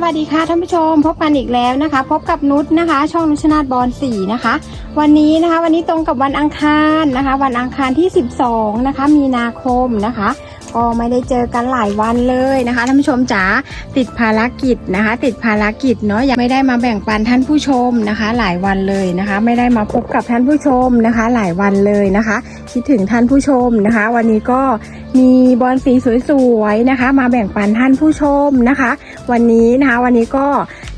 สวัสดีค่ะท่านผู้ชมพบกันอีกแล้วนะคะ พบกับนุชนะคะ ช่องนุชนาทบอลสีนะคะ วันนี้นะคะ วันนี้ตรงกับวันอังคารนะคะ วันอังคารที่ 12 นะคะ มีนาคมนะคะ ก็ไม่ได้เจอกันหลายวันเลยนะคะท่านผู้ชมจ๋าติดภารกิจนะคะ ติดภารกิจเนาะยังไม่ได้มาแบ่งปันท่านผู้ชมนะคะ หลายวันเลยนะคะ ไม่ได้มาพบกับท่านผู้ชมนะคะ หลายวันเลยนะคะ คิดถึงท่านผู้ชมนะคะ วันนี้ก็มีบอลสีสวยๆนะคะ มาแบ่งปันท่านผู้ชมนะคะ วันนี้นะคะวันนี้ก็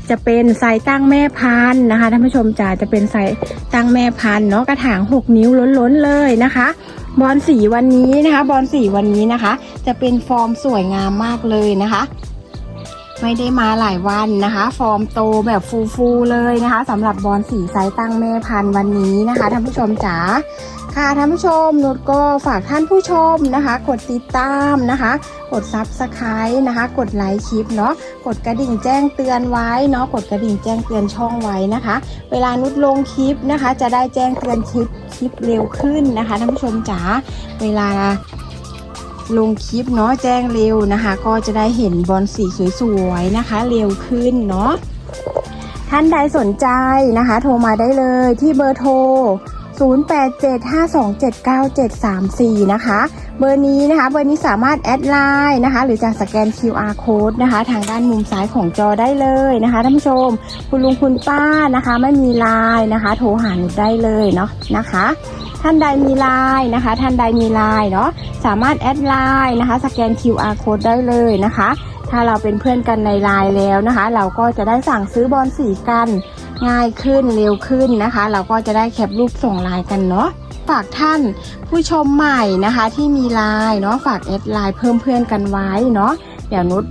จะเป็นไซส์ตั้งแม่พันธ์นะคะท่านผู้ชมจ๋าจะเป็นไซส์ตั้งแม่พันธ์เนาะกระถาง 6 นิ้วล้นๆเลยนะคะ บอลสีวันนี้นะคะ บอลสีวันนี้นะคะ จะเป็นฟอร์มสวยงามมากเลยนะคะ ไม่ได้มาหลายวันนะคะ ฟอร์มโตแบบฟูๆเลยนะคะสำหรับบอลสีไซส์ตั้งแม่พันธุ์วันนี้นะคะท่านผู้ชมจ๋าค่ะท่านผู้ชมนุชก็ฝากท่านผู้ชมนะคะ กดติดตามนะคะ กดซับสไครต์นะคะ กดไลค์คลิปเนาะกดกระดิ่งแจ้งเตือนไว้เนาะกดกระดิ่งแจ้งเตือนช่องไว้นะคะ เวลานุชลงคลิปนะคะ จะได้แจ้งเตือนคลิปคลิปเร็วขึ้นนะคะท่านผู้ชมจ๋าเวลา ลงคลิปเนาะแจ้งเร็วนะคะ ก็จะได้เห็นบอลสีสวยๆนะคะ เร็วขึ้นเนาะท่านใดสนใจนะคะ โทรมาได้เลยที่เบอร์โทร 0875279734 นะคะ เบอร์นี้นะคะ เบอร์นี้สามารถแอดไลน์นะคะ หรือจะสแกน QR code นะคะ ทางด้านมุมซ้ายของจอได้เลยนะคะท่านผู้ชม คุณลุงคุณป้านะคะ ไม่มีไลน์นะคะ โทรหาหนูได้เลยเนาะนะคะ ท่านใดมีไลน์นะคะ ท่านใดมีไลน์เนาะสามารถแอดไลน์นะคะ สแกน QR code ได้เลยนะคะ ถ้าเราเป็นเพื่อนกันในไลน์แล้วนะคะ เราก็จะได้สั่งซื้อบอลสีกัน ง่ายขึ้นเร็วขึ้นนะคะ เราก็จะได้แคปรูปส่งไลน์กันเนาะฝากท่านผู้ชมใหม่นะคะที่มีไลน์เนาะฝากแอดไลน์เพิ่มเพื่อนกันไว้เนาะเดี๋ยวนุช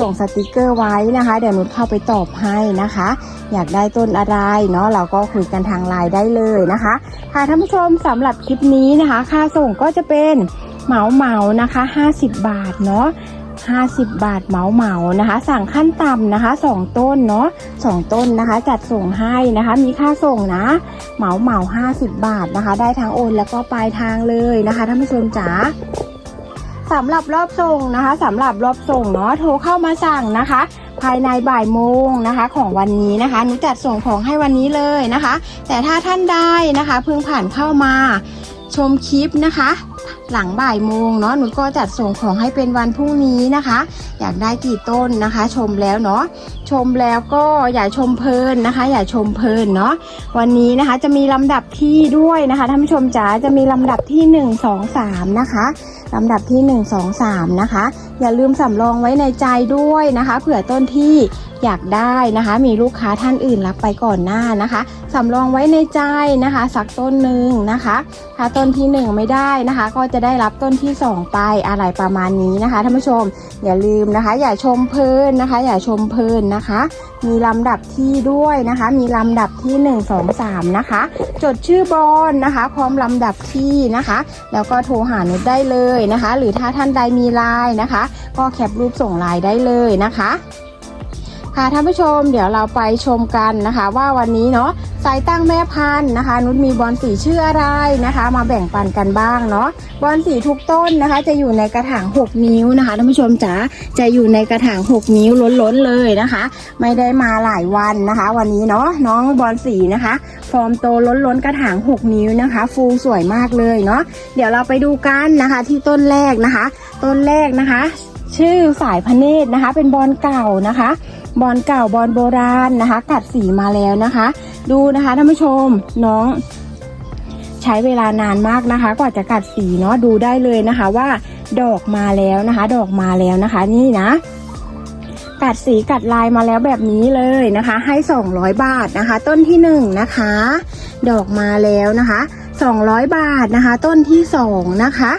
ส่งสติกเกอร์ไว้นะคะ เดี๋ยวนุชเข้าไปตอบให้นะคะ อยากได้ต้นอะไรเนาะเราก็คุยกันทางไลน์ได้เลยนะคะค่ะท่านผู้ชมสำหรับคลิปนี้นะคะ ค่าส่งก็จะเป็นเหมาเหมานะคะ 50 บาทเนาะ 50 บาทเหมาเหมานะคะ สั่งขั้นต่ำนะคะ 2 ต้นเนาะ2ต้นนะคะ จัดส่งให้นะคะ มีค่าส่งนะ เหมาเหมา50 บาทนะคะ ได้ทั้งโอนแล้วก็ปลายทางเลยนะคะท่านผู้ชมจ๋าสำหรับรอบส่งนะคะสำหรับรอบส่งเนาะโทรเข้ามาสั่งนะคะ ภายในบ่ายโมงนะคะ ของวันนี้นะคะหนูจัดส่งของให้วันนี้เลยนะคะ แต่ถ้าท่านใดนะคะ เพิ่งผ่านเข้ามาชมคลิปนะคะ หลังบ่ายโมงเนาะหนูก็จัดส่งของให้เป็นวันพรุ่งนี้นะคะ อยากได้กี่ต้นนะคะ ชมแล้วเนาะชมแล้วก็อย่าชมเพลินนะคะ อย่าชมเพลินเนาะวันนี้นะคะจะมีลำดับที่ด้วยนะคะท่านผู้ชมจ๋าจะมีลำดับที่ 1 2 3 นะคะลำดับที่ 1 2 3 นะคะ อย่าลืมสำรองไว้ในใจด้วยนะคะเผื่อต้นที่อยากได้นะคะ มีลูกค้าท่านอื่นรับไปก่อนหน้านะคะสำรองไว้ในใจนะคะ สักต้นหนึ่งนะคะ ถ้าต้นที่หนึ่งไม่ได้นะคะก็จะได้รับต้นที่สองไปอะไรประมาณนี้นะคะท่านผู้ชมอย่าลืมนะคะ อย่าชมเพลินนะคะ อย่าชมเพลินนะคะ มีลำดับที่ด้วยนะคะ มีลำดับที่ 1 2 3 นะคะ จดชื่อบอลนะคะ พร้อมลำดับที่นะคะ แล้วก็โทรหานุชได้เลยนะคะ หรือถ้าท่านใดมีไลน์นะคะ ก็แคปรูปส่งไลน์ได้เลยนะคะ ค่ะท่านผู้ชมเดี๋ยวเราไปชมกันนะคะ ว่าวันนี้เนาะไซตั้งแม่พันธุ์นะคะ นุชมีบอลสีชื่ออะไรนะคะ มาแบ่งปันกันบ้างเนาะบอลสีทุกต้นนะคะ จะอยู่ในกระถาง 6 นิ้วนะคะท่านผู้ชมจ๋าจะอยู่ในกระถาง 6 นิ้วล้นๆเลยนะคะ ไม่ได้มาหลายวันนะคะ วันนี้เนาะน้องบอลสีนะคะ ฟอร์มโตล้นๆกระถาง 6 นิ้วนะคะ ฟูสวยมากเลยเนาะเดี๋ยวเราไปดูกันนะคะที่ต้นแรกนะคะ ต้นแรกนะคะ ชื่อสายพเนตรนะคะ เป็นบอลเก่านะคะ บอลเก่าบอลโบราณนะคะ กัดสีมาแล้วนะคะ ดูนะคะท่านผู้ชมน้อง ใช้เวลานานมากนะคะ กว่าจะกัดสีเนาะดูได้เลยนะคะว่า ดอกมาแล้วนะคะ ดอกมาแล้วนะคะ นี่นะกัดสีกัดลายมาแล้วแบบนี้เลยนะคะ ให้ 200 บาทนะคะ ต้นที่หนึ่งนะคะ ดอกมาแล้วนะคะ 200 บาทนะคะ ต้นที่สองนะคะ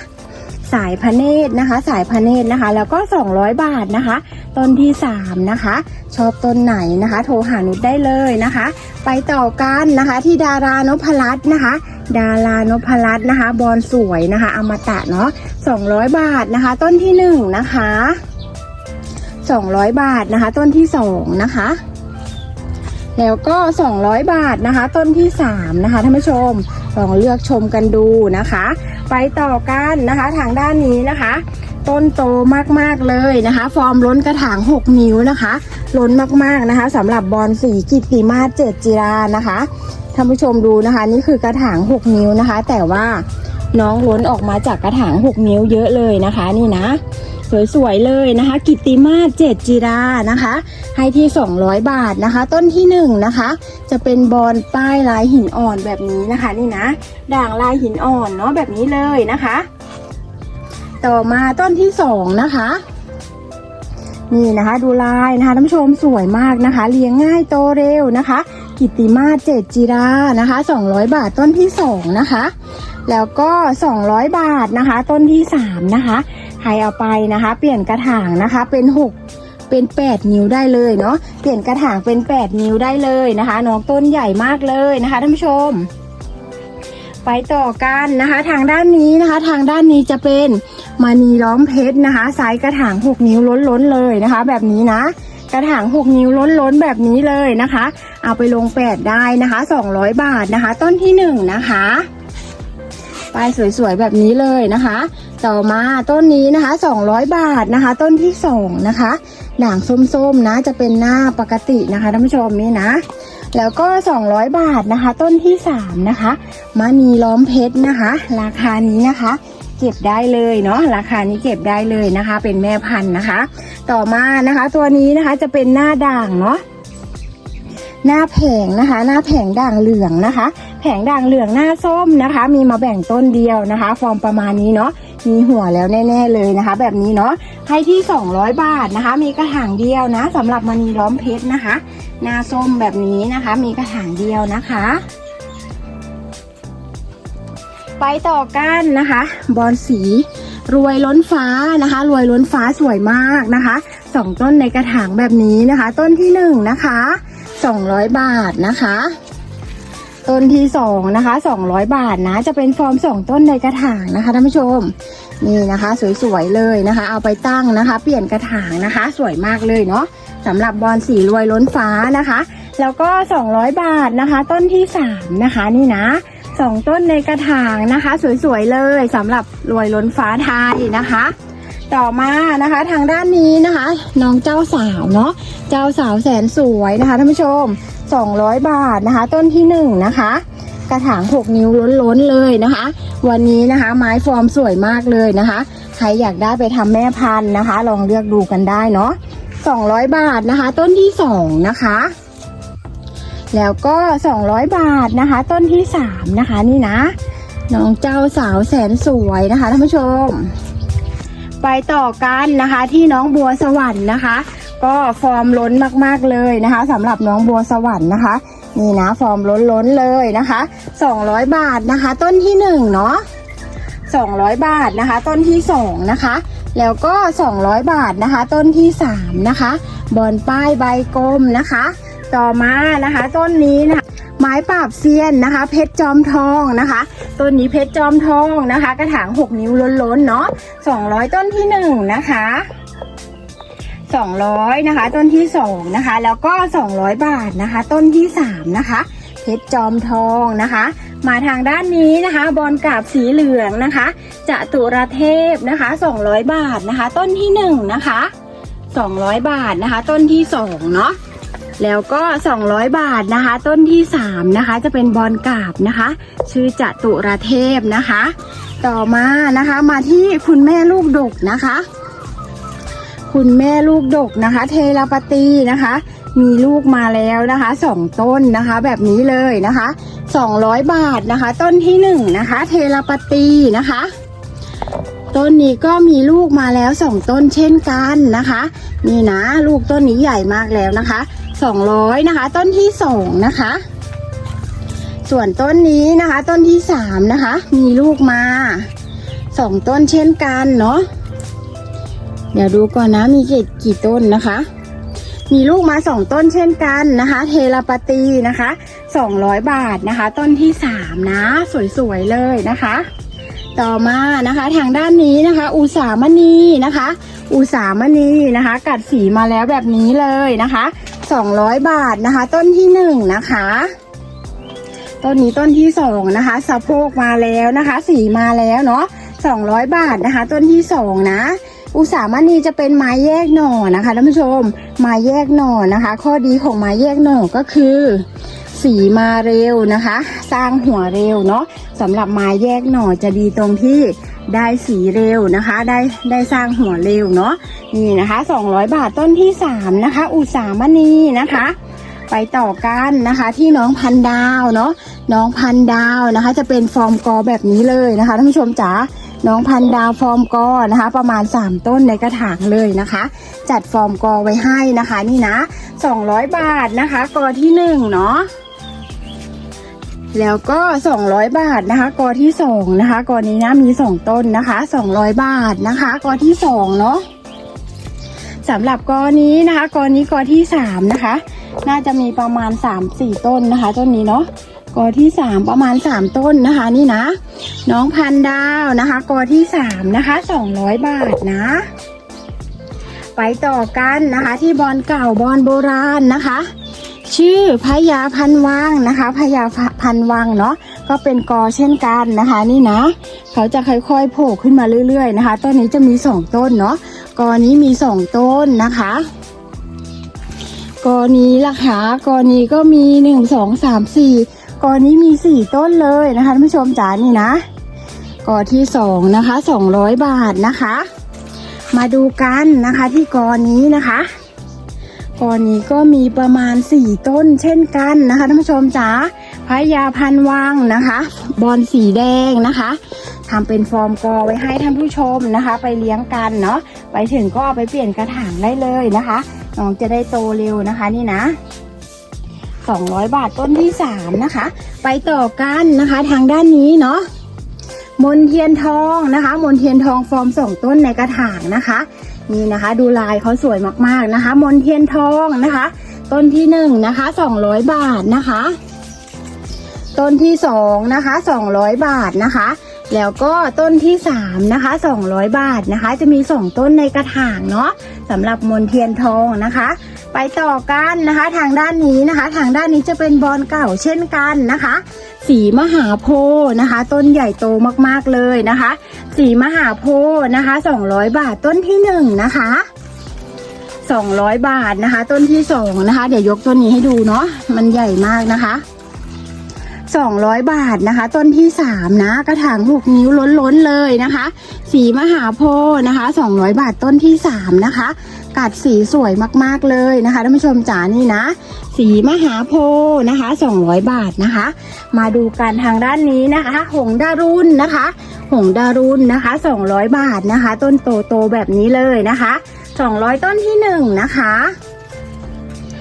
สายพระเนตรนะคะ สายพระเนตรนะคะ แล้วก็ 200 บาทนะคะ ต้นที่ 3 นะคะ ชอบต้นไหนนะคะ โทรหานุชได้เลยนะคะ ไปต่อกันนะคะที่ดารานพรัตน์นะคะ ดารานพรัตน์นะคะ บอลสวยนะคะ อมตะเนาะ200 บาทนะคะ ต้นที่ 1 นะคะ 200 บาทนะคะ ต้นที่ 2 นะคะแล้วก็ 200 บาทนะคะ ต้นที่ 3 นะคะท่านผู้ชมลองเลือกชมกันดูนะคะ ไปต่อกันนะคะ ทางด้านนี้นะคะ ต้นโตมากๆเลยนะคะ ฟอร์มล้นกระถาง 6 นิ้วนะคะ ล้นมากๆนะคะสำหรับบอลสีกิตติมาศเจ็ดจิรานะคะท่านผู้ชมดูนะคะ นี่คือกระถาง 6 นิ้วนะคะ แต่ว่าน้องล้นออกมาจากกระถาง 6 นิ้วเยอะเลยนะคะ นี่นะ สวยๆเลยนะคะ กิตติมาศเจ็ดจิรานะคะ ให้ที่ 200 บาทนะคะ ต้นที่1นะคะ จะเป็นบอลป้ายลายหินอ่อนแบบนี้นะคะนี่นะ ด่างลายหินอ่อนเนาะแบบนี้เลยนะคะ ต่อมาต้นที่ 2 นะคะนี่นะคะ ดูลายนะคะท่านผู้ชมสวยมากนะคะ เลี้ยงง่ายโตเร็วนะคะ กิตติมาศเจ็ดจิรานะคะ 200 บาทต้นที่ 2 นะคะ แล้วก็ 200 บาทนะคะ ต้นที่ 3 นะคะ รเอาไปนะคะ เปลี่ยนกระถางนะคะเป็น 6 เป็น 8 นิ้วได้เลยเนาะเปลี่ยนกระถางเป็น 8 นิ้วได้เลยนะคะน้องต้นใหญ่มากเลยนะคะท่านผู้ชม ไปต่อกันนะคะ ทางด้านนี้นะคะ ทางด้านนี้จะเป็นมานีล้อมเพชรนะคะไซส์กระถาง 6 นิ้วล้นๆเลยนะคะ แบบนี้นะกระถาง 6 นิ้วล้นๆ แบบนี้เลยนะคะ เอาไปลงแปดได้นะคะ 200 บาทนะคะ ต้นที่ 1 นะคะ ป้ายสวยๆแบบนี้เลยนะคะ ต่อมาต้นนี้นะคะ 200 บาทนะคะ ต้นที่2นะคะด่างส้มๆนะจะเป็นหน้าปกตินะคะท่านผู้ชมนี่นะ แล้วก็ 200 บาทนะคะ ต้นที่3นะคะมณีล้อมเพชรนะคะ ราคานี้นะคะเก็บได้เลยเนาะราคานี้เก็บได้เลยนะคะ เป็นแม่พันธุ์นะคะ ต่อมานะคะ ตัวนี้นะคะจะเป็นหน้าด่างเนาะหน้าแผงนะคะ หน้าแผงด่างเหลืองนะคะ แผงด่างเหลืองหน้าส้มนะคะ มีมาแบ่งต้นเดียวนะคะ ฟอร์มประมาณนี้เนาะมีหัวแล้วแน่ๆเลยนะคะ แบบนี้เนาะให้ที่ 200 บาทนะคะ มีกระถางเดียวนะสำหรับมณีล้อมเพชรนะคะหน้าส้มแบบนี้นะคะ มีกระถางเดียวนะคะ ไปต่อกันนะคะ บอลสีรวยล้นฟ้านะคะ รวยล้นฟ้าสวยมากนะคะสองต้นในกระถางแบบนี้นะคะ ต้นที่หนึ่งนะคะสองร้อยบาทนะคะ ต้นที่สองนะคะสองร้อยบาทนะ จะเป็นฟอร์มสองต้นในกระถางนะคะท่านผู้ชมนี่นะคะ สวยๆเลยนะคะ เอาไปตั้งนะคะ เปลี่ยนกระถางนะคะ สวยมากเลยเนาะสำหรับบอลสีรวยล้นฟ้านะคะ แล้วก็ 200 บาทนะคะ ต้นที่ 3 นะคะ นี่นะสองต้นในกระถางนะคะ สวยๆเลยสำหรับรวยล้นฟ้าไทยนะคะ ต่อมานะคะทางด้านนี้นะคะ น้องเจ้าสาวเนาะเจ้าสาวแสนสวยนะคะท่านผู้ชม 200 บาทนะคะ ต้นที่1นะคะกระถาง 6 นิ้วล้นๆเลยนะคะ วันนี้นะคะไม้ฟอร์มสวยมากเลยนะคะ ใครอยากได้ไปทำแม่พันธุ์นะคะ ลองเลือกดูกันได้เนาะ200 บาทนะคะ ต้นที่ 2 นะคะ แล้วก็ 200 บาทนะคะ ต้นที่ 3 นะคะ นี่นะ น้องเจ้าสาวแสนสวยนะคะท่านผู้ชม ไปต่อกันนะคะที่น้องบัวสวรรค์นะคะ ก็ฟอร์มล้นมากๆเลยนะคะสำหรับน้องบัวสวรรค์นะคะนี่นะฟอร์มล้นล้นเลยนะคะ 200 บาทนะคะ ต้นที่1เนาะ200 บาทนะคะ ต้นที่2นะคะ แล้วก็ 200 บาทนะคะ ต้นที่3นะคะ บอนป้ายใบกลมนะคะ ต่อมานะคะ ต้นนี้นะคะ ไม้ปราบเซียนนะคะ เพชรจอมทองนะคะต้นนี้เพชรจอมทองนะคะ กระถาง 6 นิ้วล้นๆเนาะ200 ต้นที่1นะคะ200นะคะ ต้นที่2นะคะ แล้วก็ 200 บาทนะคะ ต้นที่3นะคะ เพชรจอมทองนะคะ มาทางด้านนี้นะคะ บอลกาบสีเหลืองนะคะจะตุรเทพนะคะ 200 บาทนะคะ ต้นที่1นะคะ200 บาทนะคะ ต้นที่2เนาะ แล้วก็ 200 บาทนะคะ ต้นที่ 3 นะคะ จะเป็นบอลกาบนะคะ ชื่อจตุรเทพนะคะ ต่อมานะคะมาที่คุณแม่ลูกดกนะคะ คุณแม่ลูกดกนะคะ เทราปตีนะคะ มีลูกมาแล้วนะคะสองต้นนะคะ แบบนี้เลยนะคะ 200 บาทนะคะ ต้นที่หนึ่งนะคะ เทราปตีนะคะต้นนี้ก็มีลูกมาแล้วสองต้นเช่นกันนะคะ นี่นะลูกต้นนี้ใหญ่มากแล้วนะคะ 200นะคะ ต้นที่สองนะคะ ส่วนต้นนี้นะคะ ต้นที่สามนะคะ มีลูกมาสองต้นเช่นกันเนาะเดี๋ยวดูก่อนนะมีกี่กี่ต้นนะคะ มีลูกมาสองต้นเช่นกันนะคะ เทราปตีนะคะสองร้อยบาทนะคะ ต้นที่สามนะ สวยๆเลยนะคะ ต่อมานะคะทางด้านนี้นะคะ อุสามณีนะคะ อุสามณีนะคะ กัดสีมาแล้วแบบนี้เลยนะคะ สองร้อยบาทนะคะ ต้นที่หนึ่งนะคะต้นนี้ต้นที่สองนะคะสะโพกมาแล้วนะคะ สีมาแล้วเนาะสองร้อยบาทนะคะ ต้นที่สองนะอุสามณีจะเป็นไม้แยกหน่อนะคะท่านผู้ชมไม้แยกหน่อนะคะ ข้อดีของไม้แยกหน่อก็คือ สีมาเร็วนะคะ สร้างหัวเร็วเนาะสำหรับไม้แยกหน่อจะดีตรงที่ ได้สีเร็วนะคะ ได้ได้สร้างหัวเร็วเนาะนี่นะคะ 200 บาทต้นที่ 3 นะคะ อุสามณีนะคะ ไปต่อกันนะคะที่น้องพันดาวเนาะน้องพันดาวนะคะ จะเป็นฟอร์มกอแบบนี้เลยนะคะท่านผู้ชมจ๋าน้องพันดาวฟอร์มกอนะคะ ประมาณ 3 ต้นในกระถางเลยนะคะ จัดฟอร์มกอไว้ให้นะคะ นี่นะ 200 บาทนะคะกอที่หนึ่งเนาะ แล้วก็ 200 บาทนะคะกอที่สองนะคะกอนี้นะมีสองต้นนะคะ 200 บาทนะคะกอที่สองเนาะสำหรับกอนี้นะคะกอนี้กอที่สามนะคะ น่าจะมีประมาณ 3-4 ต้นนะคะ ต้นนี้เนาะกอที่3ประมาณ 3 ต้นนะคะนี่นะ น้องพันดาวนะคะกอที่3นะคะ 200 บาทนะ ไปต่อกันนะคะที่บอลเก่าบอลโบราณนะคะ ชื่อพญาพันวังนะคะพญาพันวังเนาะก็เป็นกอเช่นกันนะคะ นี่นะ เขาจะค่อยๆโผล่ขึ้นมาเรื่อยๆนะคะต้นนี้จะมี2ต้นเนาะกอนี้มี2ต้นนะคะกอนี้ล่ะคะกอนี้ก็มีหนึ่งสองสามสี่กอนี้มีสี่ต้นเลยนะคะท่านผู้ชมจ๋านี่นะกอที่สองนะคะสองร้อยบาทนะคะ มาดูกันนะคะที่กอนี้นะคะ กอนี้ก็มีประมาณสี่ต้นเช่นกันนะคะท่านผู้ชมจ๋าพระยาพันวังนะคะ บอลสีแดงนะคะทำเป็นฟอร์มกอไว้ให้ท่านผู้ชมนะคะ ไปเลี้ยงกันเนาะไปถึงก็เอาไปเปลี่ยนกระถางได้เลยนะคะน้องจะได้โตเร็วนะคะนี่นะ 200 บาทต้นที่ 3 นะคะ ไปต่อกันนะคะทางด้านนี้เนาะมนเทียนทองนะคะ มนเทียนทองฟอร์มสองต้นในกระถางนะคะ นี่นะคะ ดูลายเขาสวยมากๆนะคะ มนเทียนทองนะคะ ต้นที่1นะคะ200บาทนะคะ ต้นที่2นะคะ200บาทนะคะ แล้วก็ต้นที่3นะคะ200บาทนะคะ จะมี2ต้นในกระถางเนาะสำหรับมนเทียนทองนะคะ ไปต่อกันนะคะ ทางด้านนี้นะคะ ทางด้านนี้จะเป็นบอลเก่าเช่นกันนะคะ สีมหาโพธิ์นะคะ ต้นใหญ่โตมากๆเลยนะคะ สีมหาโพธิ์นะคะ 200 บาทต้นที่หนึ่งนะคะ200 บาทนะคะ ต้นที่สองนะคะ เดี๋ยวยกต้นนี้ให้ดูเนาะมันใหญ่มากนะคะ200 บาทนะคะ ต้นที่ 3 นะกระถางหกนิ้วล้นๆเลยนะคะ สีมหาโพธิ์นะคะ 200 บาทต้นที่ 3 นะคะ กัดสีสวยมากๆเลยนะคะท่านผู้ชมจ๋านี่นะ สีมหาโพธิ์นะคะ 200 บาทนะคะ มาดูกันทางด้านนี้นะคะ หงดารุนนะคะ หงดารุนนะคะ 200 บาทนะคะ ต้นโตๆแบบนี้เลยนะคะ 200 ต้นที่1นะคะ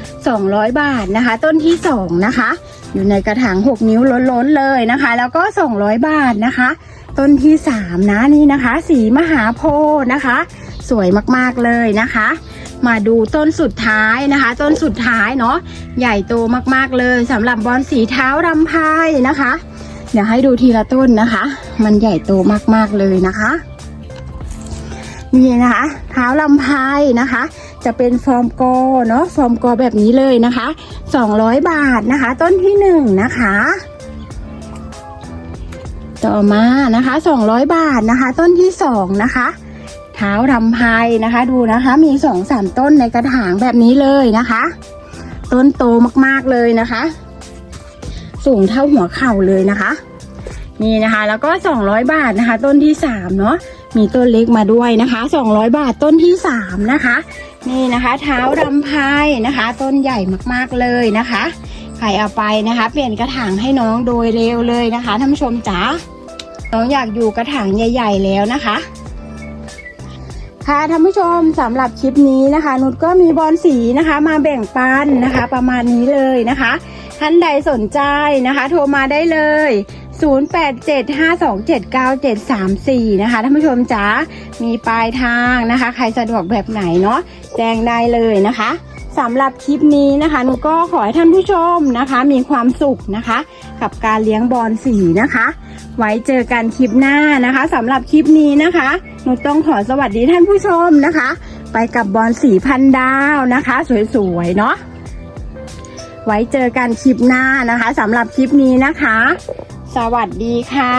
200 บาทนะคะ ต้นที่2นะคะ อยู่ในกระถาง 6 นิ้วล้นๆเลยนะคะ แล้วก็ 200 บาทนะคะ ต้นที่3นะนี่นะคะ สีมหาโพธิ์นะคะ สวยมากๆเลยนะคะ มาดูต้นสุดท้ายนะคะ ต้นสุดท้ายเนาะใหญ่โตมากๆเลยสำหรับบอลสีเท้ารำพายนะคะ เดี๋ยวให้ดูทีละต้นนะคะ มันใหญ่โตมากๆเลยนะคะนี่นะคะ เท้าลำพายนะคะ จะเป็นฟอร์มกอเนาะฟอร์มกอแบบนี้เลยนะคะ 200 บาทนะคะ ต้นที่หนึ่งนะคะต่อมานะคะ 200 บาทนะคะ ต้นที่สองนะคะ เท้าลำพนะคะ ดูนะคะ มีสองสามต้นในกระถางแบบนี้เลยนะคะ ต้นโตมากๆเลยนะคะ สูงเท่าหัวเข่าเลยนะคะ นี่นะคะ แล้วก็ 200 บาทนะคะ ต้นที่สามเนาะมีต้นเล็กมาด้วยนะคะ 200 บาทต้นที่3นะคะ นี่นะคะ เท้ารำพนะคะ ต้นใหญ่มากๆเลยนะคะใครเอาไปนะคะ เปลี่ยนกระถางให้น้องโดยเร็วเลยนะคะท่านผู้ชมจ๋าน้องอยากอยู่กระถางใหญ่ ๆ แล้วนะคะ ค่ะท่านผู้ชมสำหรับคลิปนี้นะคะ นุชก็มีบอลสีนะคะ มาแบ่งปันนะคะ ประมาณนี้เลยนะคะท่านใดสนใจนะคะ โทรมาได้เลย 0875279734 นะคะท่านผู้ชมจ๋ามีปลายทางนะคะ ใครสะดวกแบบไหนเนาะแจ้งได้เลยนะคะสำหรับคลิปนี้นะคะหนูก็ขอให้ท่านผู้ชมนะคะ มีความสุขนะคะ กับการเลี้ยงบอลสีนะคะ ไว้เจอกันคลิปหน้านะคะสำหรับคลิปนี้นะคะ หนูต้องขอสวัสดีท่านผู้ชมนะคะ ไปกับบอลสีพันดาวนะคะ สวยๆเนาะไว้เจอกันคลิปหน้านะคะสำหรับคลิปนี้นะคะ สวัสดีค่ะ